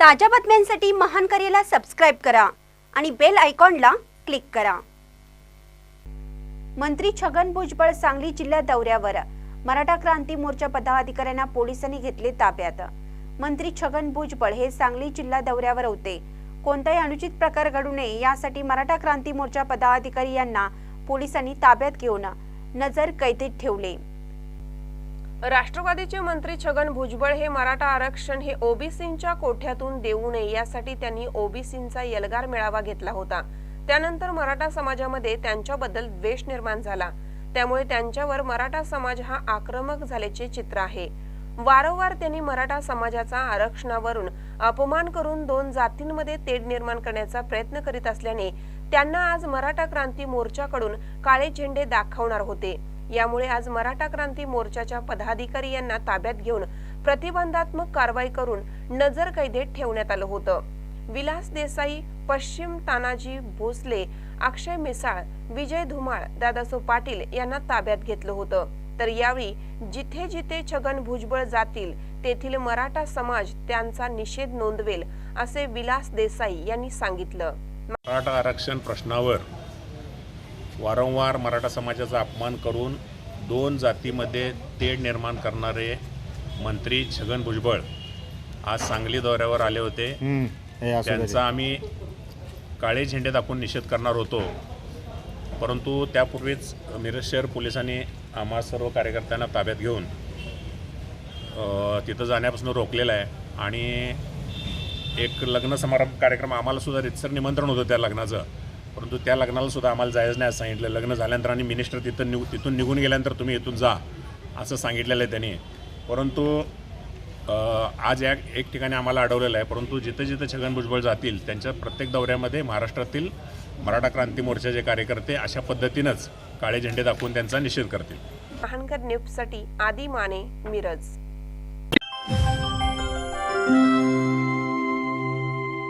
ताज्या बातम्यांसाठी महान करेला सबस्क्राईब करा आणि बेल आयकॉनला क्लिक करा. मंत्री छगन भुजबळ सांगली जिल्हा दौऱ्यावर. मराठा क्रांती मोर्चा पदाधिकाऱ्यांना पोलिसांनी घेतले ताब्यात. मंत्री छगन भुजबळ हे सांगली जिल्हा दौऱ्यावर होते. कोणताही अनुचित प्रकार घडू नये यासाठी मराठा क्रांती मोर्चा पदाधिकारी यांना पोलिसांनी ताब्यात घेऊन नजर कैदेत ठेवले. राष्ट्रवादीचे मंत्री छगन भुजबळ हे मराठा आरक्षण हे ओबीसींच्या कोठ्यातून देऊ नये यासाठी त्यांनी ओबीसींचा यलगार मेळावा घेतला होता. त्यानंतर मराठा समाजामध्ये त्यांच्याबद्दल द्वेष निर्माण झाला. त्यामुळे त्यांच्यावर मराठा समाज हा आक्रमक झाल्याचे चित्र आहे. वारंवार त्यांनी मराठा समाजाचा आरक्षणावरून अपमान करून दोन जातींमध्ये तेढ निर्माण करण्याचा प्रयत्न करीत असल्याने त्यांना आज मराठा क्रांती मोर्चाकडून काळे झेंडे दाखवणार होते. यामुळे आज मराठा क्रांती मोर्चाच्या पदाधिकारी यांना ताब्यात घेऊन प्रतिबंधात्मक कारवाई करून नजर कैदेत ठेवण्यात आलं होतं. विलास देसाई पश्चिम तानाजी भोसले अक्षय मिसाळ विजय धुमाळ दादासो पाटील यांना ताब्यात घेतलं होतं. तर यावेळी जिथे जिथे छगन भुजबळ जातील तेथील मराठा समाज त्यांचा निषेध नोंदवेल असे विलास देसाई यांनी सांगितलं. मराठा आरक्षण प्रश्नावर वारंवार मराठा समाजाचा अपमान करून दोन जातीमध्ये तेढ निर्माण करणारे मंत्री छगन भुजबळ आज सांगली दौऱ्यावर आले होते. त्यांचा आम्ही काळे झेंडे दाखवून निषेध करणार होतो. परंतु त्यापूर्वीच मिरज शहर पोलिसांनी आम्हा सर्व कार्यकर्त्यांना ताब्यात घेऊन तिथं जाण्यापासून रोखलेलं आहे. आणि एक लग्न समारंभ कार्यक्रम आम्हाला सुद्धा रितसर निमंत्रण होतं त्या लग्नाचं. परंतु त्या लग्नाला सुद्धा आम्हाला जायचं नाही असं सांगितलं. लग्न झाल्यानंतर आणि मिनिस्टर तिथं निघ तिथून निघून गेल्यानंतर तुम्ही इथून जा असं सांगितलेलं आहे त्यांनी. परंतु आज या एक ठिकाणी आम्हाला अडवलेलं आहे. परंतु जिथं जिथं छगन भुजबळ जातील त्यांच्या प्रत्येक दौऱ्यामध्ये महाराष्ट्रातील मराठा क्रांती मोर्चाचे कार्यकर्ते अशा पद्धतीनंच काळे झेंडे दाखवून त्यांचा निषेध करतील. महानकर न्यूजसाठी आदी माने मिरज.